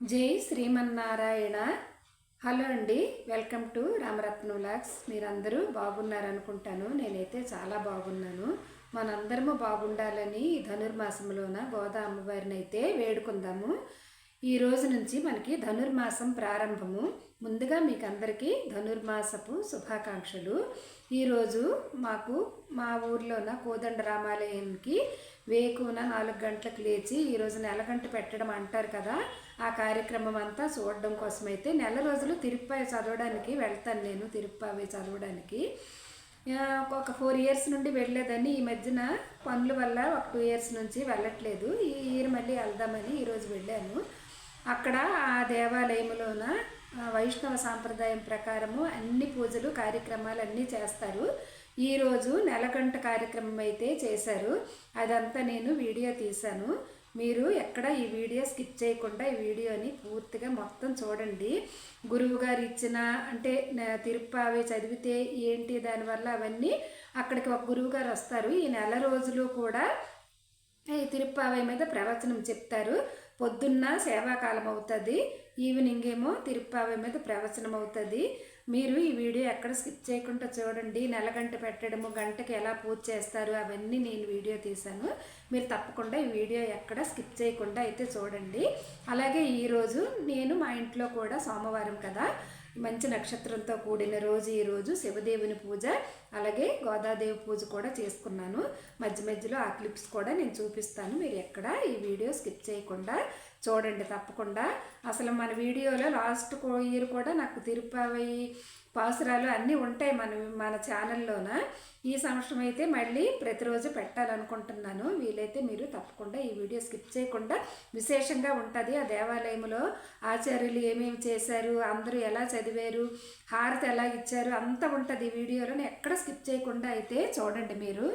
జై శ్రీమన్నారాయణ. హలో అండి welcome to Ramaratna vlogs. మీరందరూ బాగున్నారనుకుంటాను. నేనైతే చాలా బాగున్నాను. మనందరము బాగుండాలని ధనుర్మాసంలోన గోదా అమ్మవారిని అయితే వేడుకుందాము. ఈ రోజు నుంచి మనకి ధనుర్మాసం ప్రారంభము. ముందుగా మీకు అందరికీ ధనుర్మాసపు శుభాకాంక్షలు. ఈరోజు మాకు మా ఊర్లోన కోదండ రామాలయానికి వేకున నాలుగు గంటలకు లేచి ఈరోజు నెలగంట పెట్టడం అంటారు కదా. ఆ కార్యక్రమం అంతా చూడడం కోసమైతే నెల రోజులు తిరుపతి చదవడానికి వెళ్తాను నేను తిరుపతి చదవడానికి. ఒక ఫోర్ ఇయర్స్ నుండి వెళ్ళలేదని ఈ మధ్యన పనుల వల్ల ఒక టూ ఇయర్స్ నుంచి వెళ్ళట్లేదు. ఈ ఇయర్ మళ్ళీ వెళ్దామని ఈరోజు వెళ్ళాను. అక్కడ ఆ దేవాలయంలోన వైష్ణవ సాంప్రదాయం ప్రకారము అన్ని పూజలు కార్యక్రమాలు అన్నీ చేస్తారు. ఈరోజు నెలగంట కార్యక్రమం అయితే చేశారు. అదంతా నేను వీడియో తీశాను. మీరు ఎక్కడ ఈ వీడియో స్కిప్ చేయకుండా ఈ వీడియోని పూర్తిగా మొత్తం చూడండి. గురువు గారు ఇచ్చిన అంటే న- తిరుప్పావి చదివితే ఏంటి దానివల్ల అవన్నీ అక్కడికి ఒక గురువు గారు వస్తారు. ఈ నెల రోజులు కూడా ఈ తిరుప్పావై మీద ప్రవచనం చెప్తారు. పొద్దున్న సేవాకాలం అవుతుంది. ఈవినింగ్ ఏమో తిరుప్పావై మీద ప్రవచనం అవుతుంది. మీరు ఈ వీడియో ఎక్కడ స్కిప్ చేయకుండా చూడండి. నెల గంట పెట్టడము గంటకి ఎలా పూజ చేస్తారు అవన్నీ నేను వీడియో తీశాను. మీరు తప్పకుండా ఈ వీడియో ఎక్కడ స్కిప్ చేయకుండా అయితే చూడండి. అలాగే ఈరోజు నేను మా ఇంట్లో కూడా సోమవారం కదా. మంచి నక్షత్రంతో కూడిన రోజు ఈరోజు శివదేవుని పూజ అలాగే గోదాదేవి పూజ కూడా చేసుకున్నాను. మధ్య మధ్యలో ఆ క్లిప్స్ కూడా నేను చూపిస్తాను. మీరు ఎక్కడ ఈ వీడియో స్కిప్ చేయకుండా చూడండి తప్పకుండా. అసలు మన వీడియోలో లాస్ట్ ఇయర్ కూడా నాకు తిరుపతి పాసురాలు అన్నీ ఉంటాయి మన మన ఛానల్లోన. ఈ సంవత్సరం అయితే మళ్ళీ ప్రతిరోజు పెట్టాలనుకుంటున్నాను. వీలైతే మీరు తప్పకుండా ఈ వీడియో స్కిప్ చేయకుండా విశేషంగా ఉంటుంది. ఆ దేవాలయంలో ఆచార్యులు ఏమేమి చేశారు అందరూ ఎలా చదివారు హారతి ఎలా ఇచ్చారు అంతా ఉంటుంది ఈ వీడియోలో ఎక్కడ స్కిప్ చేయకుండా అయితే చూడండి మీరు.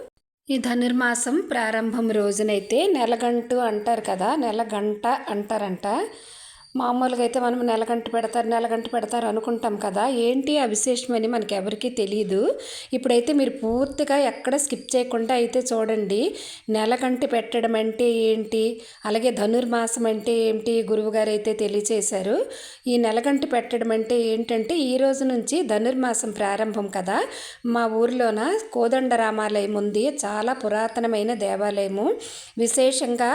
ఈ ధనుర్మాసం ప్రారంభం రోజునైతే నెలగంటు అంటారు కదా నెలగంట అంటారంట. మామూలుగా అయితే మనం నెలగంట పెడతారు నెలగంట పెడతారు అనుకుంటాం కదా. ఏంటి ఆ విశేషమని మనకి ఎవరికీ తెలియదు ఇప్పుడైతే మీరు పూర్తిగా ఎక్కడ స్కిప్ చేయకుండా అయితే చూడండి. నెలగంట పెట్టడం అంటే ఏంటి? అలాగే ధనుర్మాసం అంటే ఏంటి? గురువుగారు అయితే తెలియచేశారు. ఈ నెలగంట పెట్టడం అంటే ఏంటంటే ఈ రోజు నుంచి ధనుర్మాసం ప్రారంభం కదా. మా ఊర్లోన కోదండ రామాలయం ఉంది. చాలా పురాతనమైన దేవాలయము. విశేషంగా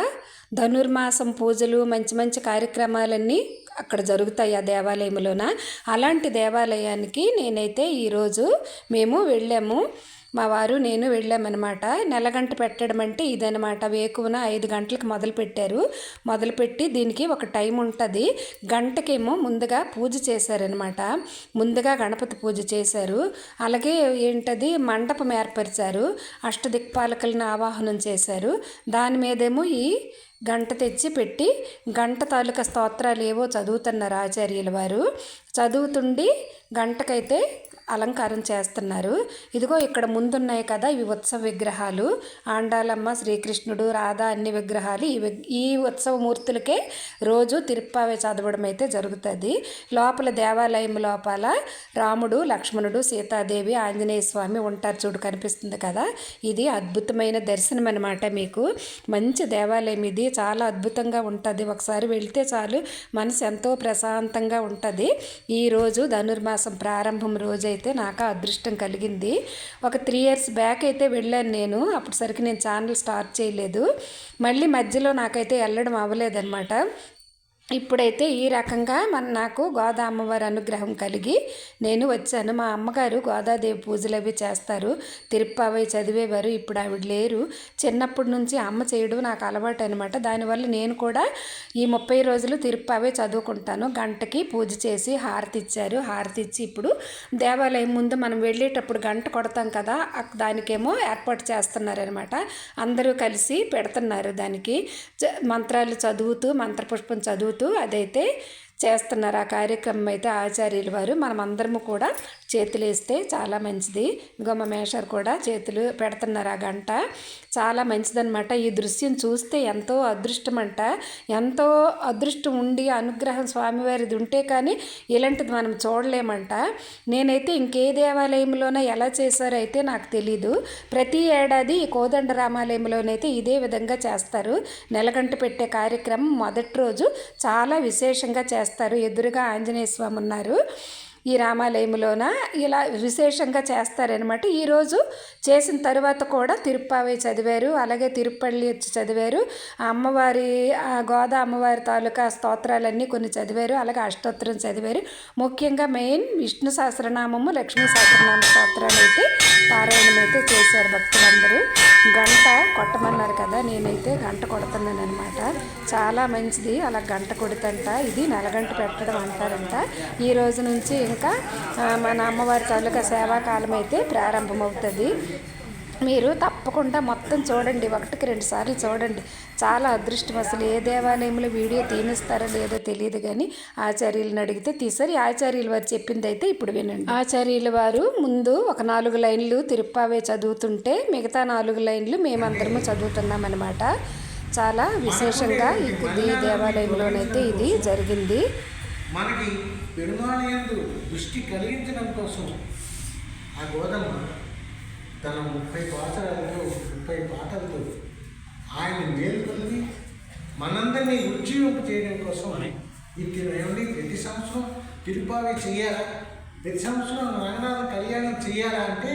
ధనుర్మాసం పూజలు మంచి మంచి కార్యక్రమాలన్నీ అక్కడ జరుగుతాయి ఆ దేవాలయంలోన అలాంటి దేవాలయానికి నేనైతే ఈరోజు మేము వెళ్ళాము. మా వారు నేను వెళ్ళామన్నమాట. నెలగంట పెట్టడం అంటే ఇదనమాట వేకువన ఐదు గంటలకు మొదలు పెట్టారు. మొదలుపెట్టి దీనికి ఒక టైం ఉంటుంది. గంటకేమో ముందుగా పూజ చేశారనమాట ముందుగా గణపతి పూజ చేశారు. అలాగే ఏంటది? మండపం ఏర్పరిచారు. అష్టదిక్పాలకులను ఆవాహనం చేశారు. దాని మీదేమో ఈ గంట తెచ్చి పెట్టి గంట తాలూకా స్తోత్రాలు ఏవో చదువుతున్నారు ఆచార్యుల వారు. చదువుతుండి గంటకైతే అలంకారం చేస్తున్నారు. ఇదిగో ఇక్కడ ముందున్నాయి కదా ఇవి ఉత్సవ విగ్రహాలు. ఆండాలమ్మ శ్రీకృష్ణుడు రాధా అన్ని విగ్రహాలు. ఈ ఈ ఉత్సవ మూర్తులకే రోజు తిరుప్పావే చదవడం అయితే జరుగుతుంది. లోపల దేవాలయం లోపల రాముడు లక్ష్మణుడు సీతాదేవి ఆంజనేయ స్వామి ఉంటారు చూడు కనిపిస్తుంది కదా. ఇది అద్భుతమైన దర్శనం అనమాట మీకు. మంచి దేవాలయం ఇది. చాలా అద్భుతంగా ఉంటుంది. ఒకసారి వెళితే చాలు మనసు ఎంతో ప్రశాంతంగా ఉంటుంది. ఈ రోజు ధనుర్మాసం ప్రారంభం రోజు అయితే నాకు ఆ అదృష్టం కలిగింది. ఒక త్రీ ఇయర్స్ బ్యాక్ అయితే వెళ్ళాను నేను. అప్పుడు సరికి నేను ఛానల్ స్టార్ట్ చేయలేదు. మళ్ళీ మధ్యలో నాకైతే వెళ్ళడం అవ్వలేదన్నమాట. ఇప్పుడైతే ఈ రకంగా మన నాకు గోదా అమ్మవారి అనుగ్రహం కలిగి నేను వచ్చాను. మా అమ్మగారు గోదాదేవి పూజలు అవి చేస్తారు. తిరుప్పావై చదివేవారు ఇప్పుడు ఆవిడ లేరు. చిన్నప్పటి నుంచి అమ్మ చేయడం నాకు అలవాటు అనమాట దానివల్ల నేను కూడా ఈ ముప్పై రోజులు తిరుప్పావై చదువుకుంటాను. గంటకి పూజ చేసి హారతి ఇచ్చారు. హారతి ఇచ్చి ఇప్పుడు దేవాలయం ముందు మనం వెళ్ళేటప్పుడు గంట కొడతాం కదా దానికేమో ఏర్పాటు చేస్తున్నారనమాట అందరూ కలిసి పెడుతున్నారు దానికి. చ- మంత్రాలు చదువుతూ మంత్రపుష్పం చదువుతూ అదైతే చేస్తున్నారు. ఆ కార్యక్రమం అయితే ఆచార్యులు వారు. మనమందరము కూడా చేతులు వేస్తే చాలా మంచిది. ఇంకో మా మేషర్ కూడా చేతులు పెడుతున్నారు ఆ గంట. చాలా మంచిదనమాట ఈ దృశ్యం చూస్తే ఎంతో అదృష్టం అంట ఎంతో అదృష్టం ఉండి అనుగ్రహం స్వామివారిది ఉంటే కానీ ఇలాంటిది మనం చూడలేమంట. నేనైతే ఇంకే దేవాలయంలోనే ఎలా చేశారో అయితే నాకు తెలీదు. ప్రతి ఏడాది ఈ కోదండ రామాలయంలోనైతే ఇదే విధంగా చేస్తారు. నెలగంట పెట్టే కార్యక్రమం మొదటి రోజు చాలా విశేషంగా చేస్తారు. ఎదురుగా ఆంజనేయ స్వామి ఉన్నారు ఈ రామాలయంలోన ఇలా విశేషంగా చేస్తారనమాట ఈరోజు చేసిన తర్వాత కూడా తిరుప్పావి చదివారు అలాగే తిరుపల్లి వచ్చి చదివారు. అమ్మవారి గోదా అమ్మవారి తాలూకా స్తోత్రాలన్నీ కొన్ని చదివారు అలాగే అష్టోత్తరం చదివారు. ముఖ్యంగా మెయిన్ విష్ణు సహస్రనామము లక్ష్మీ సహస్రనామ స్తోత్రాలు అయితే పారాయణం అయితే చేశారు భక్తులందరూ. గంట కొట్టమన్నారు కదా నేనైతే గంట కొడుతున్నాను అనమాట చాలా మంచిది అలా గంట కొడుతంట ఇది నలగంట పెట్టడం అంటారంట. ఈ రోజు నుంచి ఇంకా మన అమ్మవారి తాలూకా సేవాకాలం అయితే ప్రారంభమవుతుంది. మీరు తప్పకుండా మొత్తం చూడండి ఒకటికి రెండు సార్లు చూడండి. చాలా అదృష్టం అసలు. ఏ దేవాలయంలో వీడియో తీనిస్తారో లేదో తెలియదు కానీ ఆచార్యులను అడిగితే తీసారు. ఆచార్యులు ఆచార్యుల వారు చెప్పింది అయితే ఇప్పుడు వినండి. ఆచార్యుల వారు ముందు ఒక నాలుగు లైన్లు తిరుప్పావే చదువుతుంటే మిగతా నాలుగు లైన్లు మేమందరము చదువుతున్నాం అనమాట చాలా విశేషంగా ఈ దేవాలయంలోనైతే ఇది జరిగింది. మనకి పెరుమాళయందు దృష్టి కలిగించడం కోసం ఆ గోధమ్మ తన ముప్పై పాత్రలతో ముప్పై పాటలతో ఆయన మేలుకొల్పి మనందరినీ ఉజ్జీవింపు చేయడం కోసం ఇది ఏమండి ప్రతి సంవత్సరం తిరుపావి చేయాలా? ప్రతి సంవత్సరం రంగనాథ కళ్యాణం చేయాలా అంటే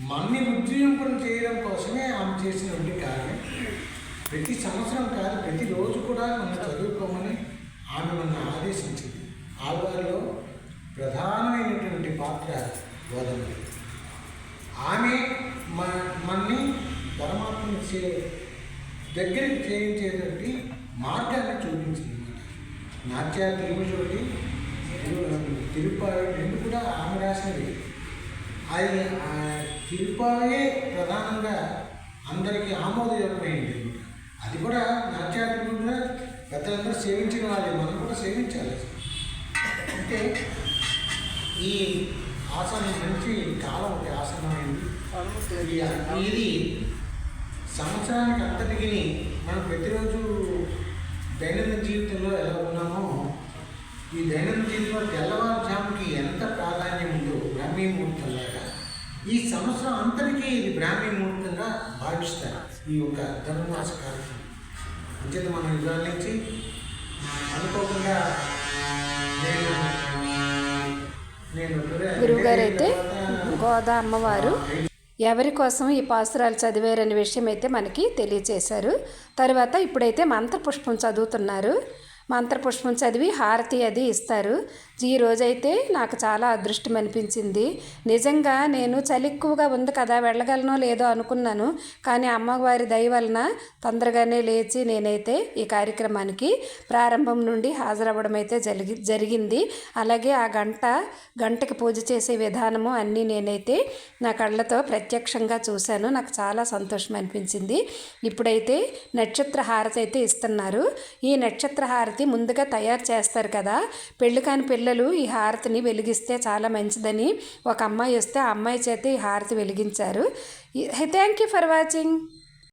మన్ని ఉజ్జీవింపులు చేయడం కోసమే ఆమె చేసినటువంటి కార్యం. ప్రతి సంవత్సరం కాదు ప్రతిరోజు కూడా మనం చదువుకోమని ఆమె నన్ను ఆదేశించింది. ఆళ్వారిలో ప్రధానమైనటువంటి పాత్ర గోధుమ ఆమె మ మన్ని పరమాత్మని చే దగ్గరికి చేయించేటువంటి మార్గాన్ని చూపించింది నాట్య తిరుమలతోటి తిరుపాయి రెండు కూడా ఆమె రాసినవి. అది ఆ తిరుపాయే ప్రధానంగా అందరికీ ఆమోదయోగమైంది అది కూడా నాట్యాత్మకం కూడా పెద్దలందరూ సేవించిన వాళ్ళే మనం కూడా సేవించాలి. అంటే ఈ ఆసనం మంచి కాలం ఒక ఆసనమైంది ఈ- ఇది సంవత్సరానికి అంతటికి మనం ప్రతిరోజు దైనందిన జీవితంలో ఎలా ఉన్నామో ఈ దైనందిన జీవితంలో తెల్లవారుజాముకి ఎంత ప్రాధాన్యం ఉందో బ్రాహ్మీ ముహూర్తంలాగా ఈ సంవత్సరం అంతటికీ ఇది బ్రాహ్మీ ముహూర్తంగా భావిస్తారు. ఈ యొక్క ధనుర్మాస కార్యక్రమం. అంచేత మనం ఇవాళ నుంచి అనుకోకుండా నేను నేను గురువుగారు అయితే గోదా అమ్మవారు ఎవరి కోసం ఈ పాసురాలు చదివారనే విషయం అయితే మనకి తెలియచేశారు. తర్వాత ఇప్పుడైతే మంత్రపుష్పం చదువుతున్నారు. మంత్రపుష్పం చదివి హారతి అది ఇస్తారు. ఈ రోజైతే నాకు చాలా అదృష్టం అనిపించింది. నిజంగా నేను చలి ఎక్కువగా ఉంది కదా వెళ్ళగలనో లేదో అనుకున్నాను. కానీ అమ్మవారి దయ వలన తొందరగానే లేచి నేనైతే ఈ కార్యక్రమానికి ప్రారంభం నుండి హాజరవ్వడం అయితే జరిగి జరిగింది. అలాగే ఆ గంట గంటకి పూజ చేసే విధానము అన్నీ నేనైతే నా కళ్ళతో ప్రత్యక్షంగా చూశాను. నాకు చాలా సంతోషం అనిపించింది. ఇప్పుడైతే నక్షత్ర హారతి అయితే ఇస్తున్నారు. ఈ నక్షత్ర హారతి హారతి ముందుగా తయారు చేస్తారు కదా. పెళ్ళి కాని పిల్లలు ఈ హారతిని వెలిగిస్తే చాలా మంచిదని ఒక అమ్మాయి వస్తే ఆ అమ్మాయి చేత ఈ హారతి వెలిగించారు. Thank you for watching